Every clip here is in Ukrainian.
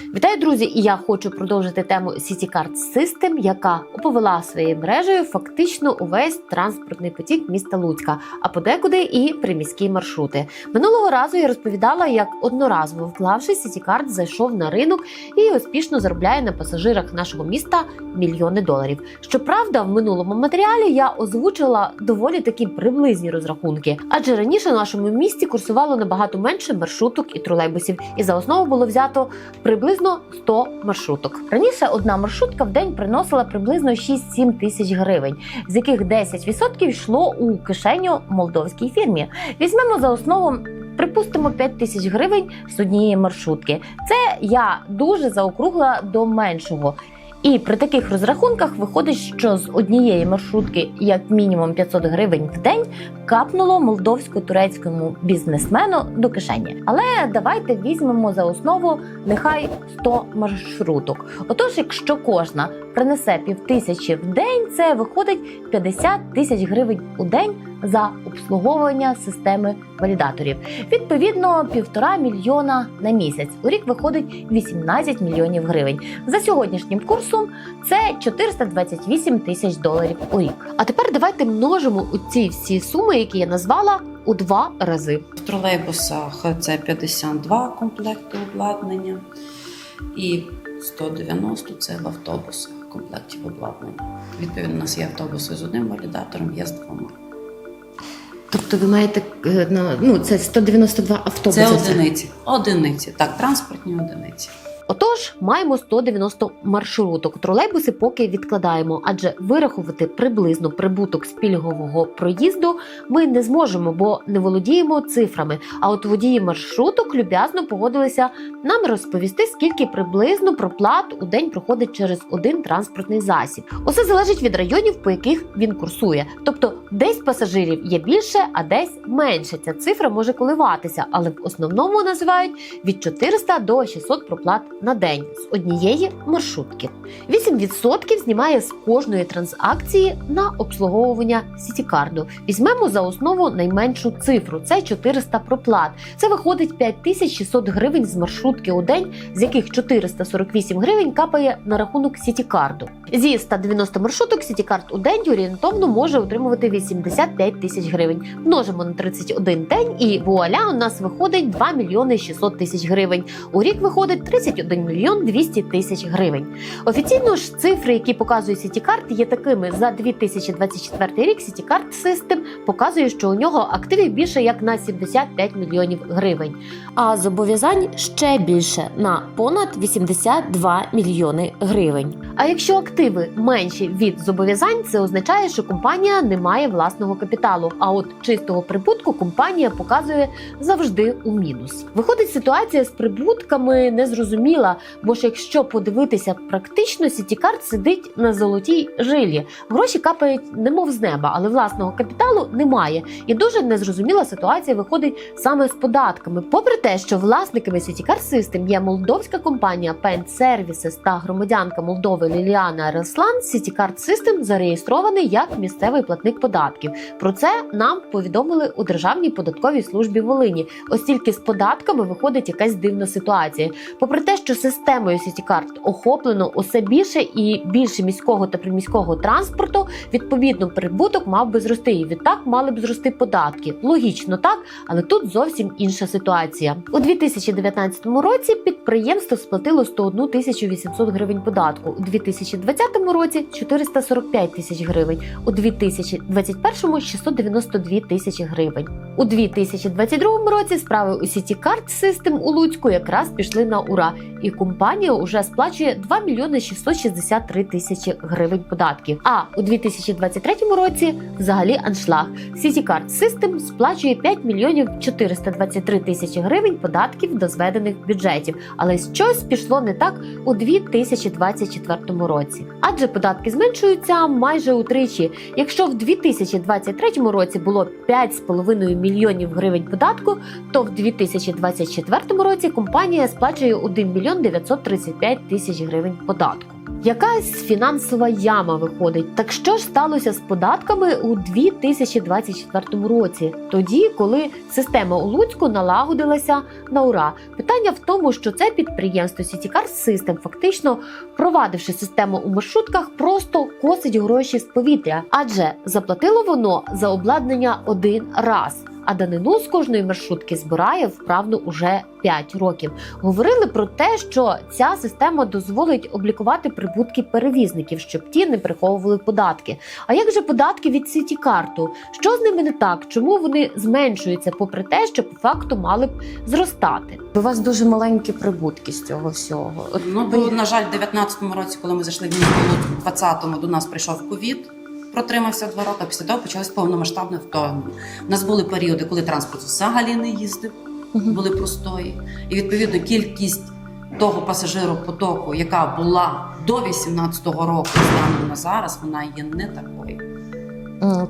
Вітаю, друзі! І я хочу продовжити тему City Card System, яка оповела своєю мережею фактично увесь транспортний потік міста Луцька, а подекуди і приміські маршрути. Минулого разу я розповідала, як одноразово вклавши City Card зайшов на ринок і успішно заробляє на пасажирах нашого міста мільйони доларів. Щоправда, в минулому матеріалі я озвучила доволі такі приблизні розрахунки, адже раніше в нашому місті курсувало набагато менше маршруток і тролейбусів, і за основу було взято приблизно 100 маршруток. Раніше одна маршрутка в день приносила приблизно 6-7 тисяч гривень, з яких 10% йшло у кишеню молдовській фірмі. Візьмемо за основу. Припустимо 5 тисяч гривень з однієї маршрутки. Це я дуже заокругла до меншого. І при таких розрахунках виходить, що з однієї маршрутки, як мінімум 500 гривень в день, капнуло молдовсько-турецькому бізнесмену до кишені. Але давайте візьмемо за основу нехай 100 маршруток. Отож, якщо кожна принесе півтисячі в день, це виходить 50 тисяч гривень у день за обслуговування системи валідаторів. Відповідно, півтора мільйона на місяць. У рік виходить 18 мільйонів гривень. За сьогоднішнім курсом це 428 тисяч доларів у рік. А тепер давайте множимо у ці всі суми, які я назвала, у два рази. В тролейбусах це 52 комплекти обладнання і 190 це в автобусах комплектів обладнання. Відповідно, у нас є автобуси з одним валідатором, є з двома. Тобто ви маєте е, ну це 192 автобуси. Це одиниці. Одиниці. Так, транспортні одиниці. Отож, маємо 190 маршруток. Тролейбуси поки відкладаємо, адже вирахувати приблизно прибуток з пільгового проїзду ми не зможемо, бо не володіємо цифрами. А от водії маршруток люб'язно погодилися нам розповісти, скільки приблизно проплат у день проходить через один транспортний засіб. Усе залежить від районів, по яких він курсує. Тобто, десь пасажирів є більше, а десь менше. Ця цифра може коливатися, але в основному називають від 400 до 600 проплат на день з однієї маршрутки. 8% знімає з кожної транзакції на обслуговування сітікарду. Візьмемо за основу найменшу цифру це 400 проплат. Це виходить 5600 гривень з маршрутки у день, з яких 448 гривень капає на рахунок сітікарду. Зі 190 маршруток сітікард у день орієнтовно може отримувати 85 тисяч гривень. Множимо на 31 день, і вуаля у нас виходить 2 мільйони 600 тисяч гривень. У рік виходить 31 мільйон 200 тисяч гривень. Офіційно ж цифри, які показує Сітікарт, є такими за 2024 рік. Сітікарт System показує, що у нього активів більше як на 75 мільйонів гривень, а зобов'язань ще більше на понад 82 мільйони гривень. А якщо активи менші від зобов'язань, це означає, що компанія не має власного капіталу. А от чистого прибутку компанія показує завжди у мінус. Виходить, ситуація з прибутками незрозуміла, бо ж якщо подивитися практично, Сітікарт сидить на золотій жилі. Гроші капають немов з неба, але власного капіталу немає. І дуже незрозуміла ситуація виходить саме з податками. Попри те, що власниками Сітікар System є молдовська компанія Paint Services та громадянка Молдови Ліліана Реслан, Сітікарт System зареєстрований як місцевий платник податків. Про це нам повідомили у Державній податковій службі Волині. Ось тільки з податками виходить якась дивна ситуація. Попри те, що системою Сітікарт охоплено усе більше і більше міського та приміського транспорту, відповідно, прибуток мав би зрости, і відтак мали б зрости податки. Логічно так, але тут зовсім інша ситуація. У 2019 році підприємство сплатило 101 тисячу 800 гривень податку. У 2020 році 445 тисяч гривень. У 2021 – 692 тисячі гривень. У 2022 році справи у сіті карт System у Луцьку якраз пішли на ура, і компанія уже сплачує 2 мільйони 663 тисячі гривень податків. А у 2023 році взагалі аншлаг. City Card System сплачує 5 мільйонів 423 тисячі гривень податків до зведених бюджетів, але щось пішло не так у 2024 році. Адже податки зменшуються майже утричі. Якщо в 2023 році було 5,5 мільйонів гривень податку, то в 2024 році компанія сплачує 1 мільйон 935 тисяч гривень податку. Якась фінансова яма виходить. Так що ж сталося з податками у 2024 році, тоді, коли система у Луцьку налагодилася на ура? Питання в тому, що це підприємство Сітікар System, фактично провадивши систему у маршрутках, просто косить гроші з повітря, адже заплатило воно за обладнання один раз. А данину з кожної маршрутки збирає вправно уже 5 років. Говорили про те, що ця система дозволить облікувати прибутки перевізників, щоб ті не приховували податки. А як же податки від сіті карту? Що з ними не так? Чому вони зменшуються, попри те, що по факту мали б зростати? У вас дуже маленькі прибутки з цього всього. От Ну, бо, на жаль, в 19-му році, коли ми зайшли в місто, в 20-му до нас прийшов ковід. Протримався два роки, після того почалось повномасштабне вторгнення. У нас були періоди, коли транспорт взагалі не їздив, були простої. І відповідно кількість того пасажиропотоку, яка була до 18-го року, станом на зараз, вона є не такою.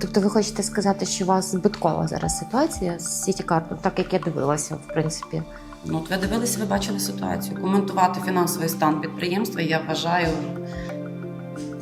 Тобто ви хочете сказати, що у вас збиткова зараз ситуація з сіті картом, так як я дивилася, в принципі. Ну, от ви дивилися, ви бачили ситуацію. Коментувати фінансовий стан підприємства, я вважаю,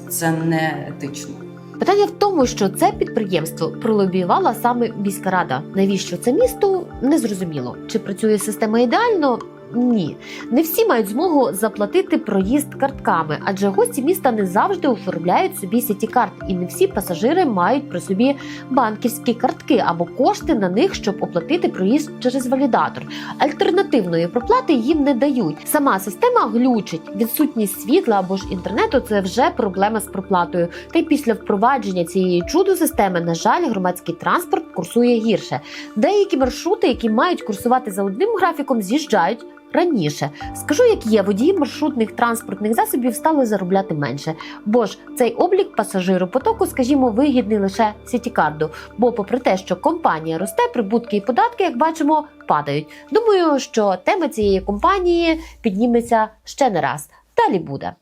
це не етично. Питання в тому, що це підприємство пролобіювала саме міська рада. Навіщо це місто не зрозуміло. Чи працює система ідеально? Ні, не всі мають змогу заплатити проїзд картками, адже гості міста не завжди оформляють собі сіті карт, і не всі пасажири мають при собі банківські картки або кошти на них, щоб оплатити проїзд через валідатор. Альтернативної проплати їм не дають. Сама система глючить. Відсутність світла або ж інтернету це вже проблема з проплатою. Та й після впровадження цієї чудо системи, на жаль, громадський транспорт курсує гірше. Деякі маршрути, які мають курсувати за одним графіком, з'їжджають. Раніше скажу, як є, водії маршрутних транспортних засобів стали заробляти менше, бо ж цей облік пасажиропотоку, скажімо, вигідний лише сітікарду. Бо, попри те, що компанія росте, прибутки і податки, як бачимо, падають. Думаю, що тема цієї компанії підніметься ще не раз. Далі буде.